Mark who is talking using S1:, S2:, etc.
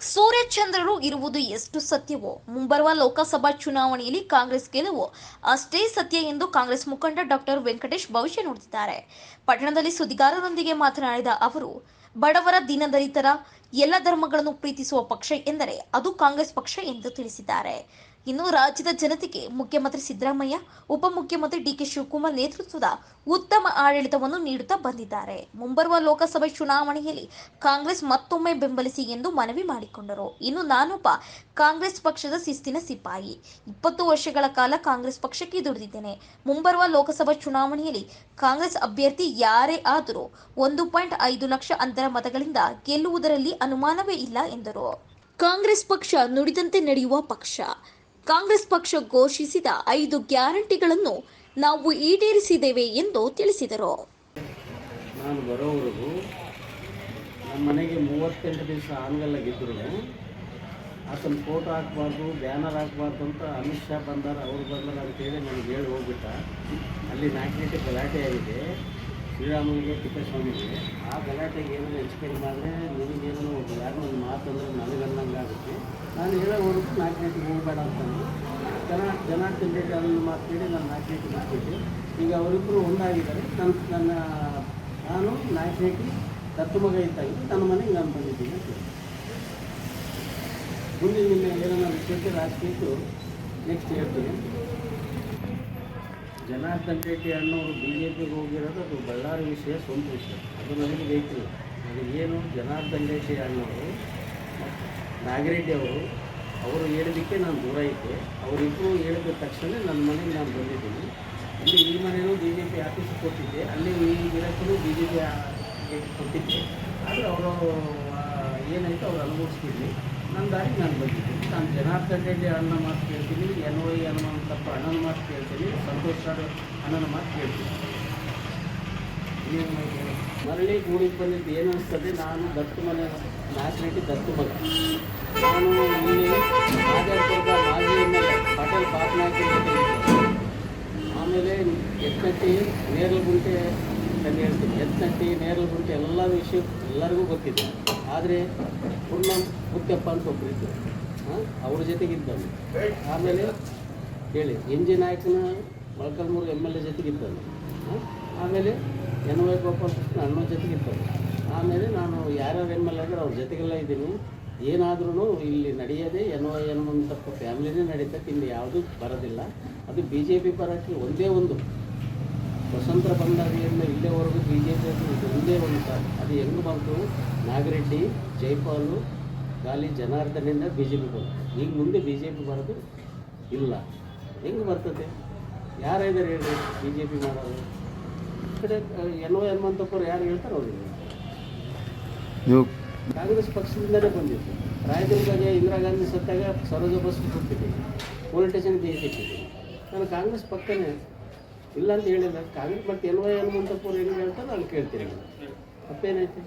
S1: ಸೂರ್ಯಚಂದ್ರರು ಇರುವುದು ಎಷ್ಟು ಸತ್ಯವೋ? ಮುಂಬರುವ ಲೋಕಸಭಾ ಚುನಾವಣೆಯಲ್ಲಿ ಕಾಂಗ್ರೆಸ್ ಗೆಲುವು ಅಷ್ಟೇ ಸತ್ಯ ಎಂದು ಕಾಂಗ್ರೆಸ್ ಮುಖಂಡ ಡಾಕ್ಟರ್ ವೆಂಕಟೇಶ್ ಭವಿಷ್ಯ ನುಡಿದಿದ್ದಾರೆ. ಪಟ್ಟಣದಲ್ಲಿ ಸುದ್ದಿಗಾರರೊಂದಿಗೆ ಮಾತನಾಡಿದ ಅವರು, ಬಡವರ ದೀನದಲಿತರ ಎಲ್ಲ ಧರ್ಮಗಳನ್ನು ಪ್ರೀತಿಸುವ ಪಕ್ಷ ಎಂದರೆ ಅದು ಕಾಂಗ್ರೆಸ್ ಪಕ್ಷ ಎಂದು ತಿಳಿಸಿದ್ದಾರೆ. ಇನ್ನು ರಾಜ್ಯದ ಜನತೆಗೆ ಮುಖ್ಯಮಂತ್ರಿ ಸಿದ್ದರಾಮಯ್ಯ, ಉಪಮುಖ್ಯಮಂತ್ರಿ ಡಿಕೆ ಶಿವಕುಮಾರ್ ನೇತೃತ್ವದ ಉತ್ತಮ ಆಡಳಿತವನ್ನು ನೀಡುತ್ತಾ ಬಂದಿದ್ದಾರೆ. ಮುಂಬರುವ ಲೋಕಸಭೆ ಚುನಾವಣೆಯಲ್ಲಿ ಕಾಂಗ್ರೆಸ್ ಮತ್ತೊಮ್ಮೆ ಬೆಂಬಲಿಸಿ ಎಂದು ಮನವಿ ಮಾಡಿಕೊಂಡರು. ಇನ್ನು ನಾನೊಬ್ಬ ಕಾಂಗ್ರೆಸ್ ಪಕ್ಷದ ಶಿಸ್ತಿನ ಸಿಪಾಯಿ. ಇಪ್ಪತ್ತು ವರ್ಷಗಳ ಕಾಲ ಕಾಂಗ್ರೆಸ್ ಪಕ್ಷಕ್ಕೆ ದುಡಿದಿದ್ದೇನೆ. ಮುಂಬರುವ ಲೋಕಸಭಾ ಚುನಾವಣೆಯಲ್ಲಿ ಕಾಂಗ್ರೆಸ್ ಅಭ್ಯರ್ಥಿ ಯಾರೇ ಆದರೂ ಒಂದು ಪಾಯಿಂಟ್ ಐದು ಲಕ್ಷ ಅಂತರ ಮತಗಳಿಂದ ಗೆಲ್ಲುವುದರಲ್ಲಿ ಅನುಮಾನವೇ ಇಲ್ಲ ಎಂದರು. ಕಾಂಗ್ರೆಸ್ ಪಕ್ಷ ನುಡಿದಂತೆ ನಡೆಯುವ ಪಕ್ಷ. ಕಾಂಗ್ರೆಸ್ ಪಕ್ಷ ಘೋಷಿಸಿದ ಐದು ಗ್ಯಾರಂಟಿಗಳನ್ನು ನಾವು ಈಡೇರಿಸಿದ್ದೇವೆ ಎಂದು ತಿಳಿಸಿದರು.
S2: ನಾನು ಬರೋವರೆಗೂ ನಮ್ಮ ಮನೆಗೆ ಮೂವತ್ತೆಂಟು ದಿವಸ ಆನ್ಗಲ್ಲ ಗೆದ್ದರು ಆತನ ಫೋಟೋ ಹಾಕ್ಬಾರ್ದು, ಬ್ಯಾನರ್ ಹಾಕ್ಬಾರ್ದು ಅಂತ ಅಮಿತ್ ಶಾ ಬಂದಾರ, ಅವ್ರು ಬಂದಾರ ಅಂತೇಳಿ ನನಗೆ ಹೇಳಿ ಹೋಗ್ಬಿಟ್ಟ. ಅಲ್ಲಿ ನಾಲ್ಕು ಗಲಾಟೆ ಆಗಿದೆ. ಶ್ರೀರಾಮನಿಗೆ ತಿಪ್ಪೇಸ್ವಾಮಿಗೆ. ಆ ಗಲಾಟೆ ಏನೋ ಎಕ್ಸ್ಪ್ಲೇನ್ ಮಾಡಿದ್ರೆ ನಿಮಗೇನು ಯಾರೋ ಒಂದು ಮಾತಂದ್ರೆ ನನಗನ್ನಂಗೆ ಆಗುತ್ತೆ. ನಾನು ಹೇಳೋವರೆಗೂ ನಾಲ್ಕು ಗಂಟೆಗೆ ಹೋಗಬೇಡ ಅಂತಂದು. ಜನ ಜನ ರೆಡ್ಡಿ ಅದನ್ನು ಮಾತಾಡಿ ನಾನು ನಾಲ್ಕು ಗಂಟೆ ಮಾಡಿಬಿಟ್ಟು ಈಗ ಅವರಿಬ್ಬರು ಒಂದಾಗಿದ್ದಾರೆ. ನನ್ನ ನನ್ನ, ನಾನು ನಾಲ್ಕು ಗಂಟೆ ದತ್ತು ಮಗ ಇದ್ದಾಗಿದ್ದು ನನ್ನ ಮನೆಗೆ ನಾನು ಬಂದಿದ್ದೀನಿ ಅಂತ ಹೇಳಿ. ಮುಂದೆ ನಿನ್ನೆ ಏನನ್ನ ವಿಷಯಕ್ಕೆ ರಾಜಕೀಯ ನೆಕ್ಸ್ಟ್ ಹೇಳ್ತೀನಿ. ಜನಾರ್ದನ್ ರೆಡ್ಡಿ ಅಣ್ಣವರು ಬಿ ಜೆ ಪಿಗೆ ಹೋಗಿರೋದು ಅದು ಬಳ್ಳಾರಿ ವಿಷಯ, ಸ್ವಂತ ವಿಷಯ. ಅದು ನನಗೆ ಬೇಕಿಲ್ಲ. ಅದು ಏನು ಜನಾರ್ದನ್ ರೆಡ್ಡಿ ಅಣ್ಣವರು ನಾಗಿರೆಡ್ಡಿ ಅವರು ಅವರು ಹೇಳಿದ್ದಕ್ಕೆ ನಾನು ದೂರ ಇದ್ದೆ. ಅವರಿಬ್ಬರು ಹೇಳಿದ ತಕ್ಷಣ ನನ್ನ ಮನೆಗೆ ನಾನು ಬಂದಿದ್ದೀನಿ. ಇಲ್ಲಿ ಈ ಮನೆಯೂ ಬಿ ಜೆ ಪಿ ಆಫೀಸ್ ಕೊಟ್ಟಿದ್ದೆ. ಅಲ್ಲಿ ಈ ಗಿಡಕ್ಕೂ ಬಿ ಜೆ ಪಿ ಕೊಟ್ಟಿದ್ದೆ. ಆದರೆ ಅವರು ಏನಾಯಿತು, ಅವ್ರು ಅನುಭವಿಸ್ತಿದ್ವಿ. ನನ್ನ ದಾರಿಗೆ ನಾನು ಬಂದಿದ್ದೀನಿ ನಾನು ಜನಾರ್ದನ್ ರೆಡ್ಡಿ ಅಣ್ಣನ ಮಾತು ಕೇಳ್ತೀನಿ ಎನ್ ವೈ ಹನುಮಂತಪ್ಪ ಅಣ್ಣನ ಮಾತು ಕೇಳ್ತೀನಿ, ಸಂತೋಷ್ ರಾಡು ಅಣ್ಣನ ಮಾತು ಕೇಳ್ತೀನಿ. ಮರಳಿ ಗೂಡಿಗೆ ಬಂದಿದ್ದು ಏನು ಅನಿಸ್ತದೆ? ನಾನು ದತ್ತು ಮನೆ ನಾಲ್ಕು ರೆಡ್ಡಿ ದತ್ತು ಮಗ. ನಾನು ಇಲ್ಲಿ ರಾಜಾಪುರದ ಮಾಜಿ ಪಟೇಲ್ ಪಾಟ್ನಾಯ್ಕ ಆಮೇಲೆ ಎತ್ನಟ್ಟಿ ನೇರಲಗುಂಟೆ ಅಂತ ಹೇಳ್ತೀನಿ. ಎತ್ನಟ್ಟಿ ನೇರಲಗುಂಟೆ ಎಲ್ಲ ವಿಷಯ ಎಲ್ಲರಿಗೂ ಗೊತ್ತಿದೆ. ಆದರೆ ಪೂರ್ಣ ಮುತ್ತಪ್ಪ ಅಂತ ಒಬ್ಬರು ಇದ್ದರು ಹಾಂ, ಅವ್ರ ಜೊತೆಗಿದ್ದಾನೆ ಆಮೇಲೆ ಹೇಳಿ ಎನ್ ಜಿ ನಾಯಕನ ಮೊಳಕಲ್ಮೂರು ಎಂ ಎಲ್ ಎ ಜೊತೆಗಿದ್ದಾನೆ ಹಾಂ, ಆಮೇಲೆ ಎನ್ ವೈ ಗೋಪಾಲ್ ಕೃಷ್ಣ ಅಣ್ಣನ ಜೊತೆಗಿದ್ದಾನೆ ಆಮೇಲೆ ನಾನು ಯಾರ್ಯಾರು ಎಂ ಎಲ್ ಎ ಅವ್ರ ಜೊತೆಗೆಲ್ಲ ಇದ್ದೀನಿ. ಏನಾದ್ರೂ ಇಲ್ಲಿ ನಡೆಯೋದೇ ಎನ್ ವೈ ಹನುಮಂತಪ್ಪ ಫ್ಯಾಮಿಲಿನೇ ನಡೀತಕ್ಕೆ ಇಲ್ಲಿ ಯಾವುದೂ ಬರೋದಿಲ್ಲ. ಅದು ಬಿ ಜೆ ಪಿ ಪರಕ್ಕೆ ಒಂದೇ ಒಂದು. ಸ್ವತಂತ್ರ ಬಂದಾಗಲಿಂದ ಇಲ್ಲಿವರೆಗೂ ಬಿ ಜೆ ಪಿ ಒಂದೇ ಒಂದು ಸಾರ್. ಅದು ಹೆಂಗೆ ಬಂತು? ನಾಗರೆಡ್ಡಿ ಜೈಪಾಲು ಗಾಲಿ ಜನಾರ್ದನಿಂದ ಬಿ ಜೆ ಪಿ ಬಂತು. ಈಗ ಮುಂದೆ ಬಿ ಜೆ ಪಿ ಬರೋದು ಇಲ್ಲ. ಹೆಂಗೆ ಬರ್ತದೆ? ಯಾರಿದ್ದಾರೆ ಹೇಳಿ ಬಿ ಜೆ ಪಿ ಮಾಡೋದು? ಈ ಕಡೆ ಎನ್ ಒ ಹನುಮಂತಪ್ಪರು ಯಾರು ಹೇಳ್ತಾರೆ ಅವ್ರಿಗೆ ಕಾಂಗ್ರೆಸ್ ಪಕ್ಷದಿಂದಲೇ ಬಂದಿತ್ತು. ರಾಯದುರ್ಗಗೆ ಇಂದಿರಾ ಗಾಂಧಿ ಸತ್ತಾಗ ಸರೋಜ ಬಸ್ ಕೊಟ್ಟಿದ್ದೀನಿ ಪೊಲೀಸ್ ಸ್ಟೇಷನ್ಗೆ ಜಯಿಸಿಟ್ಟಿದ್ದೀವಿ ನಾನು ಕಾಂಗ್ರೆಸ್ ಪಕ್ಕನೇ ಇಲ್ಲ ಅಂತ ಹೇಳಿಲ್ಲ. ಕಾಂಗ್ರೆಸ್ ಮತ್ತು ಎಲ್ವ ಏನು ಹನುಮಂತಪ್ಪರು ಏನು ಹೇಳ್ತಾರೆ ಅಲ್ಲಿ ಕೇಳ್ತೀನಿ ತಪ್ಪೇನೈತೆ?